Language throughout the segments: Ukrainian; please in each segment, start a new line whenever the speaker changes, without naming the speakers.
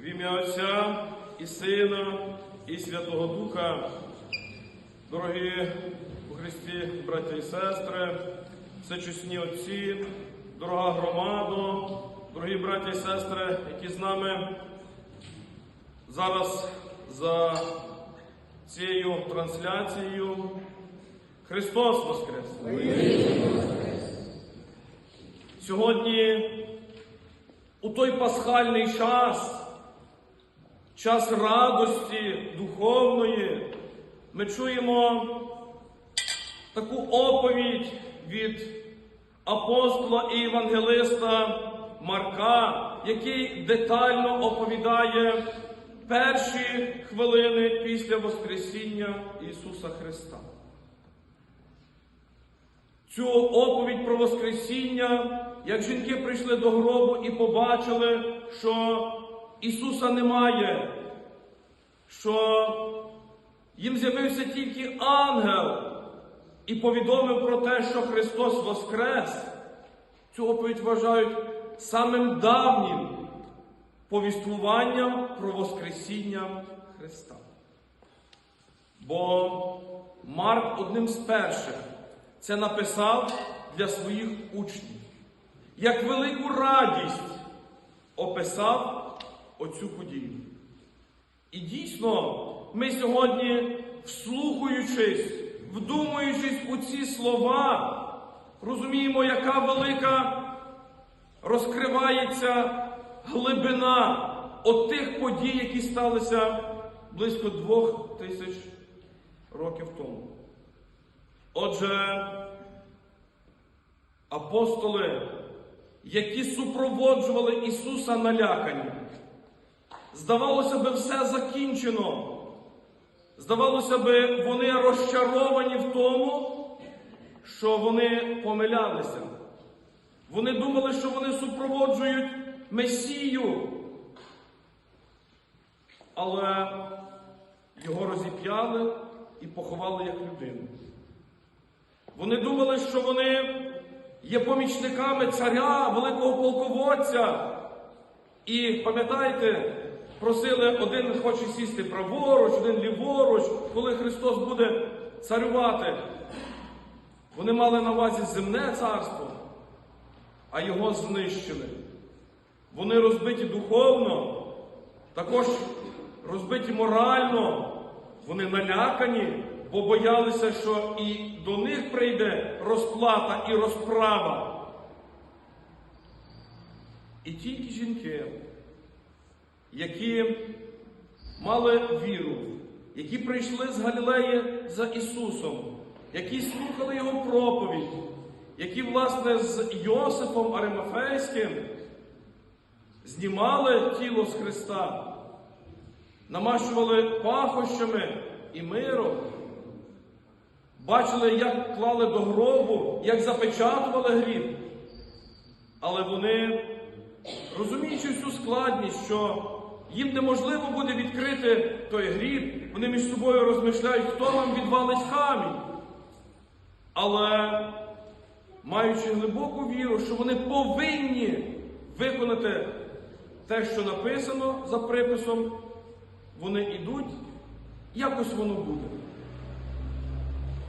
В ім'я Отця і Сина, і Святого Духа, дорогі у Христі, браття і сестри, всечесні отці, дорога громада, дорогі браття і сестри, які з нами зараз за цією трансляцією. Христос Воскрес! Сьогодні у той пасхальний час, час радості духовної, ми чуємо таку оповідь від апостола і євангелиста Марка, який детально оповідає перші хвилини після Воскресіння Ісуса Христа. Цю оповідь про Воскресіння, як жінки прийшли до гробу і побачили, що Ісуса немає, що їм з'явився тільки ангел і повідомив про те, що Христос Воскрес. Цю оповідь вважають самим давнім повіствуванням про Воскресіння Христа. Бо Марк одним з перших це написав для своїх учнів. Як велику радість описав оцю подію. І дійсно, ми сьогодні, вслухаючись, вдумуючись у ці слова, розуміємо, яка велика розкривається глибина от тих подій, які сталися близько двох тисяч років тому. Отже, апостоли, які супроводжували Ісуса налякані, здавалося би, все закінчено. Здавалося би, вони розчаровані в тому, що вони помилялися. Вони думали, що вони супроводжують Месію. Але його розіп'яли і поховали як людину. Вони думали, що вони є помічниками царя, великого полководця. І пам'ятаєте, просили один хоче сісти праворуч, один ліворуч, коли Христос буде царювати. Вони мали на увазі земне царство, а його знищили. Вони розбиті духовно, також розбиті морально, вони налякані, бо боялися, що і до них прийде розплата і розправа. І тільки жінки, які мали віру, які прийшли з Галілеї за Ісусом, які слухали Його проповідь, які, власне, з Йосипом Аримафейським знімали тіло з Христа, намащували пахощами і миром, бачили, як клали до гробу, як запечатували гріб. Але вони, розуміючи всю складність, що їм неможливо буде відкрити той гріб, вони між собою розмишляють, хто нам відвалить камінь. Але маючи глибоку віру, що вони повинні виконати те, що написано за приписом, вони йдуть, якось воно буде.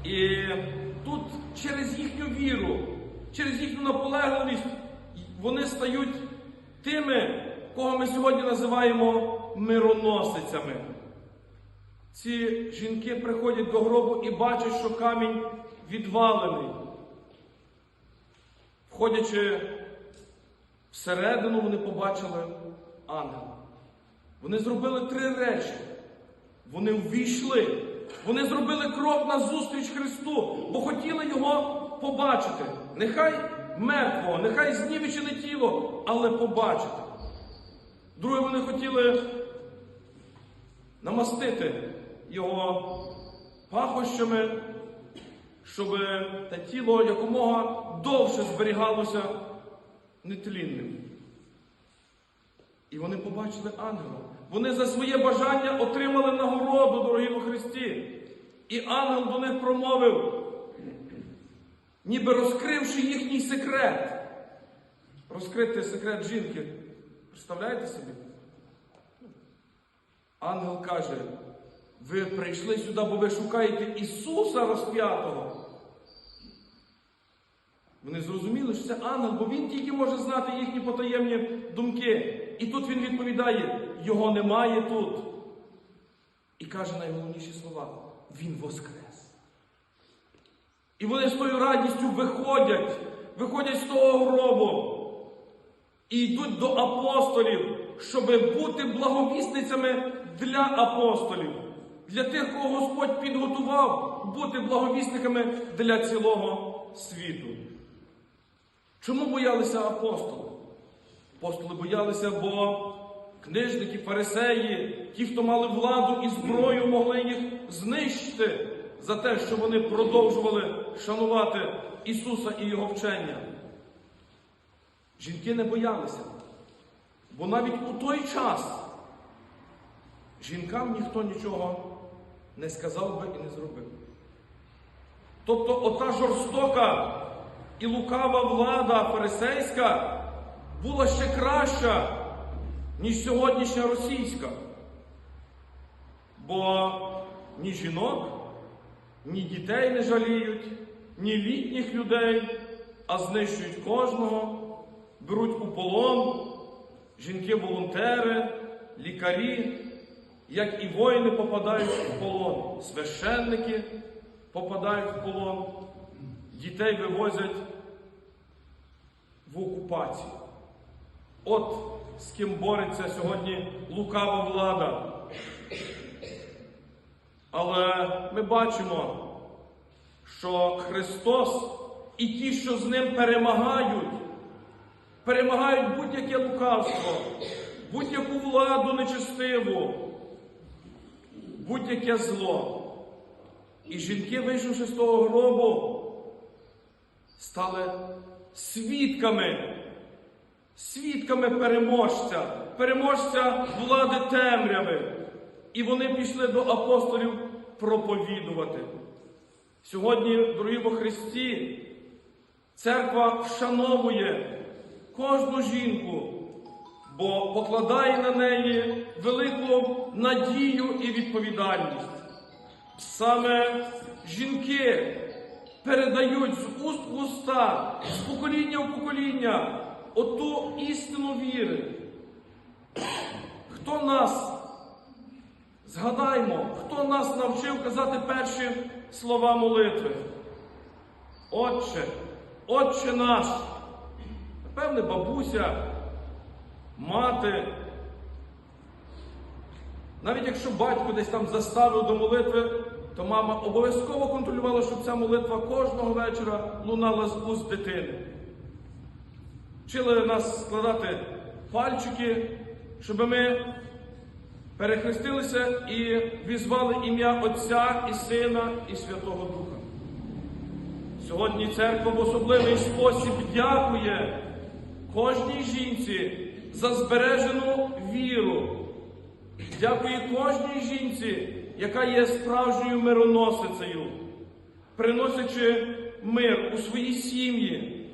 І тут через їхню віру, через їхню наполегливість вони стають тими, кого ми сьогодні називаємо мироносицями. Ці жінки приходять до гробу і бачать, що камінь відвалений. Входячи всередину, вони побачили ангела. Вони зробили три речі. Вони увійшли. Вони зробили крок назустріч Христу, бо хотіли його побачити. Нехай мертвого, нехай знівечене тіло, але побачити. Друге, вони хотіли намастити його пахощами, щоб те тіло якомога довше зберігалося нетлінним. І вони побачили ангела. Вони за своє бажання отримали нагороду, дорогі во Христі. І ангел до них промовив, ніби розкривши їхній секрет. Розкрити секрет жінки. Представляєте собі? Ангел каже, ви прийшли сюди, бо ви шукаєте Ісуса розп'ятого. Вони зрозуміли, що це ангел, бо він тільки може знати їхні потаємні думки. І тут він відповідає: його немає тут. І каже найголовніші слова: Він воскрес. І вони з тою радістю виходять, виходять з того гробу і йдуть до апостолів, щоб бути благовісницями для апостолів, для тих, кого Господь підготував бути благовісниками для цілого світу. Чому боялися апостоли? Апостоли боялися, бо книжники, фарисеї, ті, хто мали владу і зброю, могли їх знищити за те, що вони продовжували шанувати Ісуса і Його вчення. Жінки не боялися, бо навіть у той час жінкам ніхто нічого не сказав би і не зробив. Тобто ота жорстока і лукава влада фарисейська була ще краща, ніж сьогоднішня російська. Бо ні жінок, ні дітей не жаліють, ні літніх людей, а знищують кожного, беруть у полон жінки-волонтери, лікарі, як і воїни попадають у полон, священники попадають в полон, дітей вивозять в окупацію. От з ким бореться сьогодні лукава влада. Але ми бачимо, що Христос і ті, що з ним перемагають, перемагають будь-яке лукавство, будь-яку владу нечестиву, будь-яке зло. І жінки, вийшовши з того гробу, стали свідками, свідками переможця, переможця влади темряви. І вони пішли до апостолів проповідувати. Сьогодні, дорогі во Христі, церква вшановує кожну жінку, бо покладає на неї велику надію і відповідальність. Саме жінки передають з уст в уста, з покоління в покоління оту істину віри. Хто нас, згадаймо, хто нас навчив казати перші слова молитви? Отче, Отче наш, напевне, бабуся, мати. Навіть якщо батько десь там заставив до молитви, то мама обов'язково контролювала, щоб ця молитва кожного вечора лунала з уст дитини. Вчили нас складати пальчики, щоб ми перехрестилися і візвали ім'я Отця і Сина і Святого Духа. Сьогодні церква в особливий спосіб дякує кожній жінці за збережену віру. Дякує кожній жінці, яка є справжньою мироносицею, приносячи мир у свої сім'ї,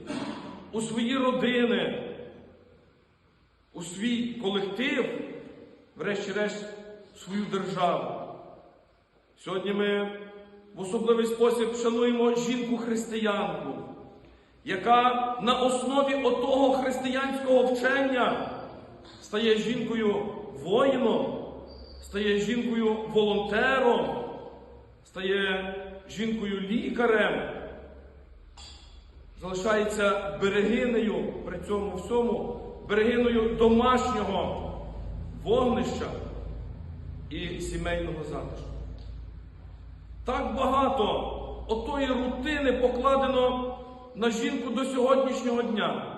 у свої родини, у свій колектив, врешті-решт, свою державу. Сьогодні ми в особливий спосіб шануємо жінку-християнку, яка на основі отого християнського вчення стає жінкою воїном, стає жінкою волонтером, стає жінкою лікарем, залишається берегинею при цьому всьому, берегиною домашнього вогнища і сімейного затишку. Так багато отої рутини покладено на жінку до сьогоднішнього дня.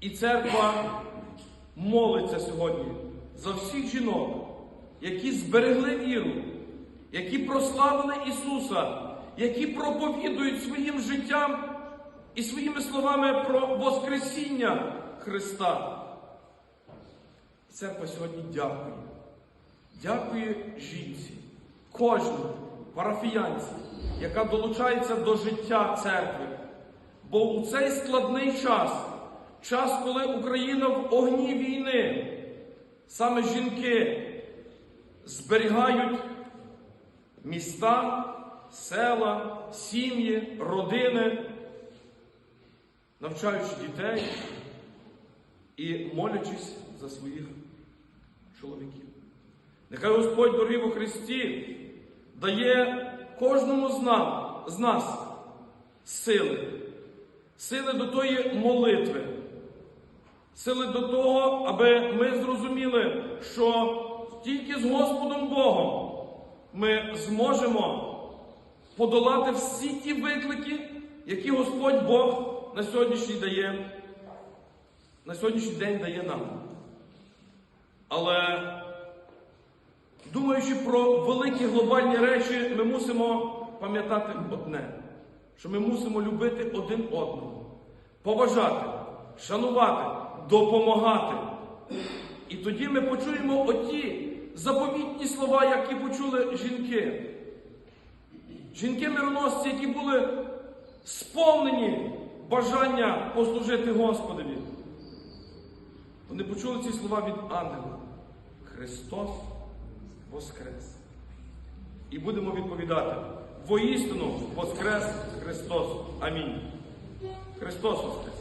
І церква молиться сьогодні за всіх жінок, які зберегли віру, які прославили Ісуса, які проповідують своїм життям і своїми словами про Воскресіння Христа. Церква сьогодні дякує. Дякує жінці, кожній парафіянці, яка долучається до життя церкви. Бо у цей складний час, час, коли Україна в огні війни, саме жінки зберігають міста, села, сім'ї, родини, навчаючи дітей і молячись за своїх чоловіків. Нехай Господь, дорогий во Христі, дає кожному з нас, сили, сили до тої молитви, сили до того, аби ми зрозуміли, що тільки з Господом Богом ми зможемо подолати всі ті виклики, які Господь Бог на сьогоднішній дає, на сьогоднішній день дає нам. Але думаючи про великі глобальні речі, ми мусимо пам'ятати одне, що ми мусимо любити один одного, поважати, шанувати, допомагати. І тоді ми почуємо оті заповітні слова, які почули жінки. Жінки-мироносці, які були сповнені бажання послужити Господові. Вони почули ці слова від ангела. Христос Воскрес. І будемо відповідати. Воістину Воскрес Христос. Амінь. Христос Воскрес!